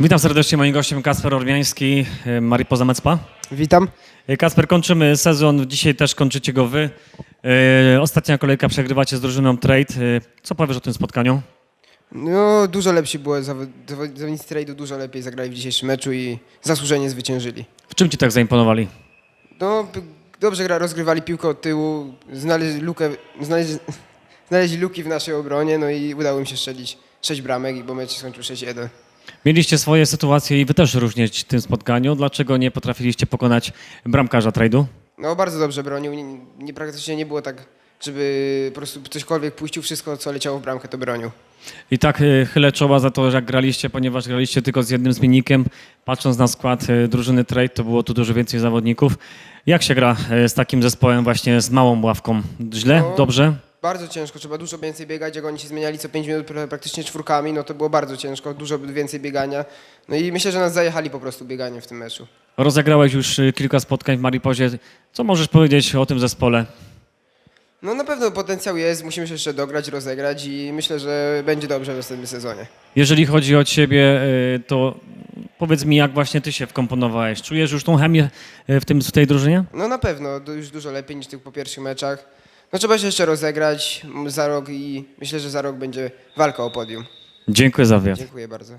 Witam serdecznie, moim gościem Kasper Ormiański, y, Mariposa Mecpa. Witam. Y, Kasper, kończymy sezon, dzisiaj też kończycie go wy. Y, Ostatnia kolejka przegrywacie z drużyną Trade. Co powiesz o tym spotkaniu? No, dużo lepsi zawo- zawodnicy trade'u dużo lepiej zagrali w dzisiejszym meczu i zasłużenie zwyciężyli. W czym ci tak zaimponowali? No, dobrze gra, rozgrywali piłkę od tyłu, znaleźli lukę, znaleźli, znaleźli luki w naszej obronie, no i udało im się strzelić 6 bramek, bo mecz się skończył 6-1. Mieliście swoje sytuacje i wy też różnić w tym spotkaniu. Dlaczego nie potrafiliście pokonać bramkarza Trade'u? No, bardzo dobrze bronił, nie, nie, praktycznie nie było tak, żeby po prostu cośkolwiek puścił, wszystko co leciało w bramkę to bronił. I tak y, chylę czoła za to, że jak graliście, ponieważ graliście tylko z jednym zmiennikiem. Patrząc na skład y, drużyny Trade, to było tu dużo więcej zawodników. Jak się gra y, z takim zespołem właśnie z małą ławką? Źle? No. Dobrze? Bardzo ciężko, trzeba dużo więcej biegać, jak oni się zmieniali co 5 minut pra- praktycznie czwórkami, no to było bardzo ciężko, dużo więcej biegania. No i myślę, że nas zajechali po prostu bieganiem w tym meczu. Rozegrałeś już y, kilka spotkań w Maripozie. Co możesz powiedzieć o tym zespole? No na pewno potencjał jest, musimy się jeszcze dograć, rozegrać i myślę, że będzie dobrze w następnym sezonie. Jeżeli chodzi o ciebie, y, to powiedz mi, jak właśnie ty się wkomponowałeś? Czujesz już tą chemię y, w, tym, w tej drużynie? No na pewno, już dużo lepiej niż tych po pierwszych meczach. No trzeba się jeszcze rozegrać za rok i myślę, że za rok będzie walka o podium. Dziękuję za wywiad. Dziękuję bardzo.